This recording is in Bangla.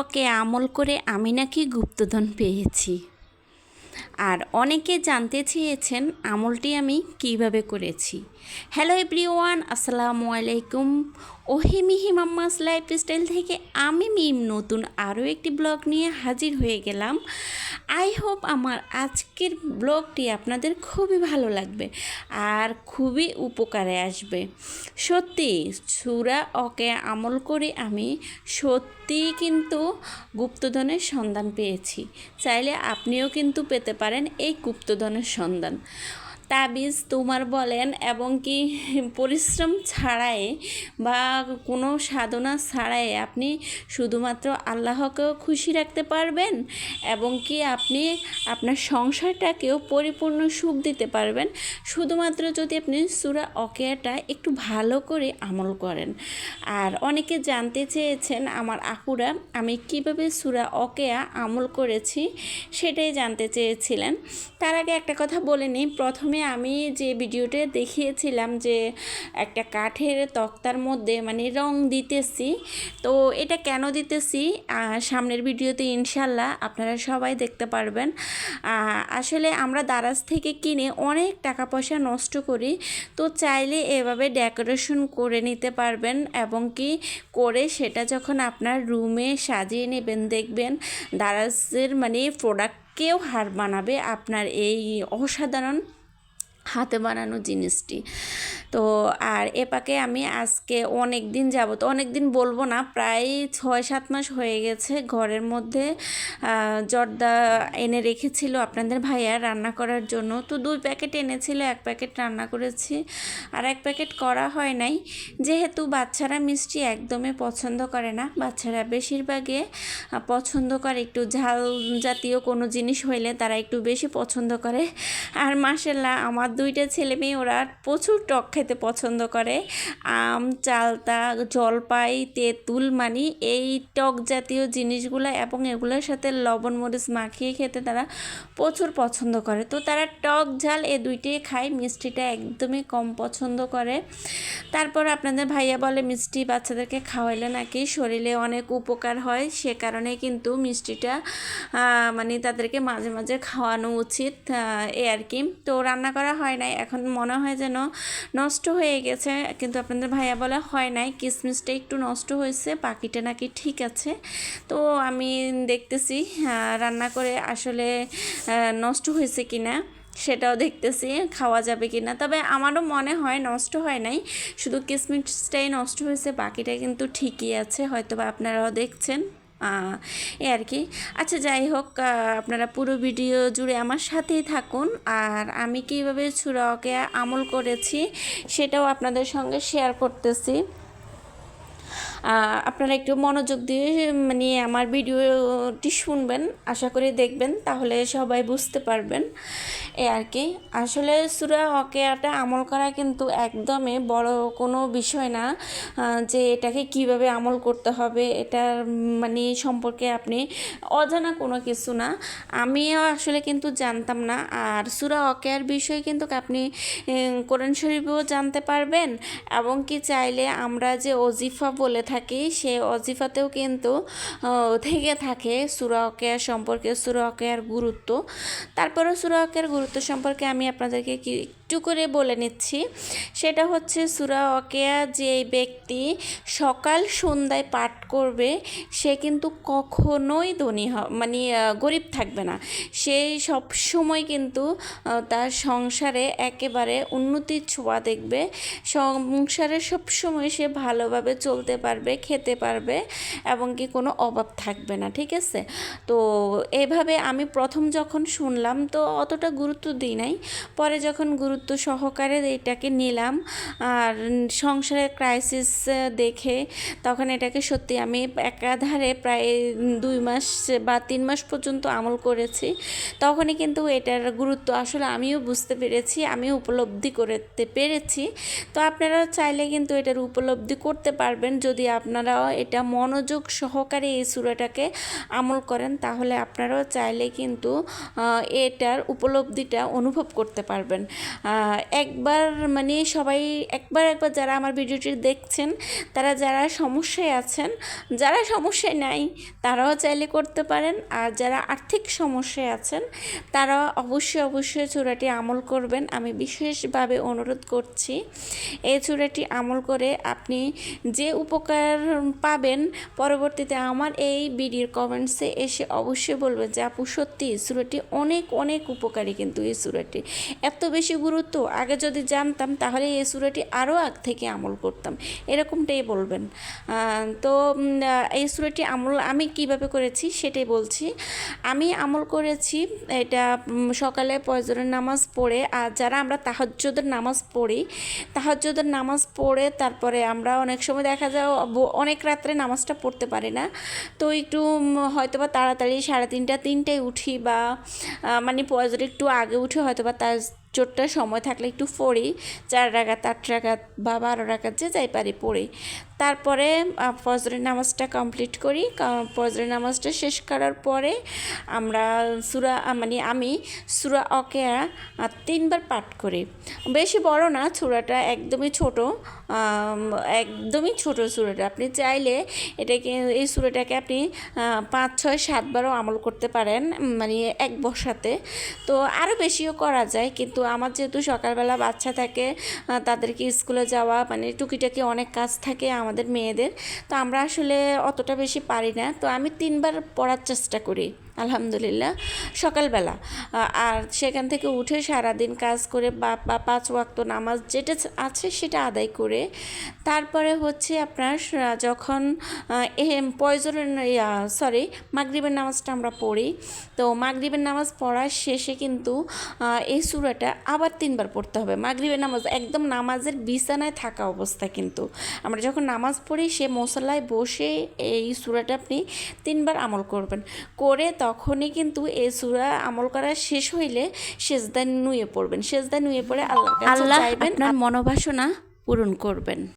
অকে আমল করে আমি নাকি গুপ্তধন পেয়েছি। আর অনেকে জানতে চেয়েছেন আমলটি আমি কীভাবে করেছি। হ্যালো এভরিওয়ান, আসসালামু আলাইকুম। ওহিমিহি মাম্মাস লাইফস্টাইল থেকে আমি মিম নতুন আরও একটি ব্লগ নিয়ে হাজির হয়ে গেলাম। আই হোপ আমার আজকের ব্লগটি আপনাদের খুবই ভালো লাগবে আর খুবই উপকারে আসবে। সত্যি, সুরা অকে আমল করে আমি সত্যিই কিন্তু গুপ্তধনের সন্ধান পেয়েছি। চাইলে আপনিও কিন্তু পেতে পারেন এই গুপ্তধনের সন্ধান। তাবিজ তোমার বলেন এবং কি পরিশ্রম ছাড়াই বা কোনো সাধনা ছাড়াই আপনি শুধুমাত্র আল্লাহকেও খুশি রাখতে পারবেন এবং কি আপনি আপনার সংসারটাকেও পরিপূর্ণ সুখ দিতে পারবেন। শুধুমাত্র যদি আপনি সুরা অকেয়াটা একটু ভালো করে আমল করেন। আর অনেকে জানতে চেয়েছেন আমার আপুরা, আমি কীভাবে সুরা অকেয়া আমল করেছি সেটাই জানতে চেয়েছিলেন। তার আগে একটা কথা বলে নিই। প্রথমে আমি যে ভিডিওতে দেখিয়েছিলাম যে একটা কাঠের তক্তার মধ্যে মানে রং দিতেছি, তো এটা কেন দিতেছি সামনের ভিডিওতে ইনশাল্লাহ আপনারা সবাই দেখতে পারবেন। আসলে আমরা দারাজ থেকে কিনে অনেক টাকা পয়সা নষ্ট করি, তো চাইলে এভাবে ডেকোরেশন করে নিতে পারবেন এবং কি করে সেটা যখন আপনার রুমে সাজিয়ে নেবেন, দেখবেন দারাজের মানে প্রোডাক্টকেও হার বানাবে আপনার এই অসাধারণ হাতে বানানো জিনিসটি। তো আর এপাকে আমি আজকে অনেক দিন যাব তো অনেক দিন বলব না, প্রায় ছয় সাত মাস হয়ে গেছে ঘরের মধ্যে জর্দা এনে রেখেছিল আপনাদের ভাইয়া রান্না করার জন্য। তো দুই প্যাকেট এনেছিল, এক প্যাকেট রান্না করেছি আর এক প্যাকেট করা হয় নাই। যেহেতু বাচ্চারা মিষ্টি একদমই পছন্দ করে না, বাচ্চারা বেশিরভাগে পছন্দ করে একটু ঝাল জাতীয় কোনো জিনিস হইলে তারা একটু বেশি পছন্দ করে। আর মাসাল্লাহ আমার দুইটা ছেলে মেয়ে ওরা প্রচুর টক খেতে পছন্দ করে। আম, চালতা, জলপাই, তেঁতুল, মানি এই টক জাতীয় জিনিসগুলো এবং এগুলোর সাথে লবণ, মরিচ মাখিয়ে খেতে তারা প্রচুর পছন্দ করে। তো তারা টক ঝাল এ দুইটাই খায়, মিষ্টিটা একদমই কম পছন্দ করে। তারপর আপনাদের ভাইয়া বলে মিষ্টি বাচ্চাদেরকে খাওয়াইলে নাকি শরীরে অনেক উপকার হয়, সে কারণে কিন্তু মিষ্টিটা মানে তাদেরকে মাঝে মাঝে খাওয়ানো উচিত এই আর কি। তো রান্না করা হয় নাই। এখন মনে হয় যেন নষ্ট হয়ে গেছে। কিন্তু আপনাদের ভাইয়া বলে হয় নাই। কিসমিসটা একটু নষ্ট হয়েছে, বাকিটা নাকি ঠিক আছে। তো আমি দেখতেছি রান্না করে আসলে নষ্ট হয়েছে কিনা সেটাও দেখতেছি, খাওয়া যাবে কি না তবে আমারও মনে হয় নষ্ট হয় নাই। শুধু কিসমিসটাই নষ্ট হয়েছে, বাকিটা কিন্তু ঠিকই আছে। হয়তো বা আপনারাও দেখছেন। এই আর কি। আচ্ছা যাই হোক আপনারা পুরো ভিডিও জুড়ে আমার সাথেই থাকুন। আর আমি কীভাবে ছুরাকে আমল করেছি সেটাও আপনাদের সঙ্গে শেয়ার করতেছি। আপনারা একটু মনোযোগ দিয়ে মানে আমার ভিডিওটি শুনবেন, আশা করি দেখবেন, তাহলে সবাই বুঝতে পারবেন। এ আর কি, আসলে সুরা অকেয়াটা আমল করা কিন্তু একদমই বড় কোনো বিষয় না যে এটাকে কীভাবে আমল করতে হবে, এটার মানে সম্পর্কে আপনি অজানা কোনো কিছু না। আমিও আসলে কিন্তু জানতাম না, আর সুরা অকেয়ার বিষয়ে কিন্তু আপনি কোরআন শরীফেও জানতে পারবেন, এবং কি চাইলে আমরা যে অজিফা বলে থাকি, সে অজিফাতেও কিন্তু থেকে থাকে সুরা অকেয়ার সম্পর্কে, সুরা অকেয়ার গুরুত্ব। তারপরে সুরা অকেয়ার গুরুত্ব সম্পর্কে আমি আপনাদেরকে কি একটু করে বলে নিচ্ছি। সেটা হচ্ছে সুরা অকেয়া যে ব্যক্তি সকাল সন্ধ্যায় পাঠ করবে, সে কিন্তু কখনোই ধনী মানে গরিব থাকবে না। সে সব সময় কিন্তু তার সংসারে একেবারে উন্নতির ছোঁয়া দেখবে। সংসারে সব সময় সে ভালোভাবে চলতে পারবে, খেতে পারবে এবং কি কোনো অভাব থাকবে না, ঠিক আছে? তো এভাবে আমি প্রথম যখন শুনলাম, তো অতটা গুরুত্ব দিই নাই। পরে যখন গুরুত্ব সহকারে এটাকে নিলাম। আর সংসারের ক্রাইসিস দেখে তখন এটাকে সত্যি আমি একাধারে প্রায় দুই মাস বা তিন মাস পর্যন্ত আমল করেছি। তখনই কিন্তু এটার গুরুত্ব আসলে আমিও বুঝতে পেরেছি, আমিও উপলব্ধি করতে পেরেছি। তো আপনারা চাইলে কিন্তু এটার উপলব্ধি করতে পারবেন। যদি আপনারাও এটা মনোযোগ সহকারে এই সুরাটাকে আমল করেন, তাহলে আপনারাও চাইলে কিন্তু এটার উপলব্ধিটা অনুভব করতে পারবেন। একবার মানে সবাই, একবার একবার যারা আমার ভিডিওটি দেখছেন, তারা যারা সমস্যায় আছেন, যারা সমস্যায় নাই, তারাও চাইলে করতে পারেন। আর যারা আর্থিক সমস্যায় আছেন, তারা অবশ্যই অবশ্যই চূড়াটি আমল করবেন। আমি বিশেষভাবে অনুরোধ করছি, এই চূড়াটি আমল করে আপনি যে উপকার পাবেন, পরবর্তীতে আমার এই ভিডিওর কমেন্টসে এসে অবশ্যই বলবেন যে, আপু, সত্যি, এই চূড়াটি অনেক অনেক উপকারী কিন্তু এই চূড়াটি। এত বেশি গুরুত্ব আগে যদি জানতাম, তাহলে এই চূড়াটি আরও আগ থেকে আমল করতাম। এরকমটাই বলবেন। তো এই চূড়াটি আমল আমি কীভাবে করেছি সেটাই বলছি। আমি আমল করেছি, এটা সকালে পয়জনের নামাজ পড়ে, আর যারা আমরা তাহাজ্জুদের নামাজ পড়ি, তাহাজ্জুদের নামাজ পড়ে, তারপরে আমরা অনেক সময় দেখা যায় অনেক রাত্রে নামাজটা পড়তে পারি না। তো একটু হয়তো বা তাড়াতাড়ি সাড়ে তিনটা, তিনটায় উঠি বা মানে পয়জর একটু আগে উঠে হয়তো বা তার চোরটা সময় থাকলে একটু পড়ি, চার রাগাত, আট রাগাত বা বারো রাগাত যে যাই পারি পড়ি। তারপরে ফজরের নামাজটা কমপ্লিট করি। ফজরের নামাজটা শেষ করার পরে আমরা সুরা মানে আমি সুরা অকেয়া তিনবার পাঠ করি। বেশি বড় না, সুরাটা একদমই ছোট। একদমই ছোট সুরাটা। আপনি চাইলে এটাকে, এই সুরাটাকে আপনি পাঁচ, ছয়, সাতবারও আমল করতে পারেন মানে এক বসাতে। তো আরও বেশিও করা যায়, কিন্তু আমার যেহেতু সকালবেলা বাচ্চা থাকে তাদেরকে স্কুলে যাওয়া মানে টুকিটাকি অনেক কাজ থাকে আমাদের মেয়েদের। তো আমরা আসলে অতটা বেশি পারি না। তো আমি তিনবার পড়ার চেষ্টা করি, আলহামদুলিল্লাহ। সকালবেলা আর সেখান থেকে উঠে সারাদিন কাজ করে বা বা পাঁচ ওয়াক্ত নামাজ যেটা আছে সেটা আদায় করে, তারপরে হচ্ছে আপনার যখন পয়জনের সরি মাগরিবের নামাজটা আমরা পড়ি। তো মাগরিবের নামাজ পড়ার শেষে কিন্তু এই সুরাটা আবার তিনবার পড়তে হবে। মাগরিবের নামাজ একদম নামাজের বিছানায় থাকা অবস্থা কিন্তু। আমরা যখন নামাজ পড়ি সে মশলায় বসে এই সুরাটা আপনি তিনবার আমল করবেন। করে তখনই কিন্তু এই সুরা আমল করা শেষ হইলে সেজদা নুয়ে পড়বেন। সেজদা নুয়ে পড়ে আল্লাহ আল্লাহ চাইবেন আপনার মনোবাসনা পূরণ করবেন।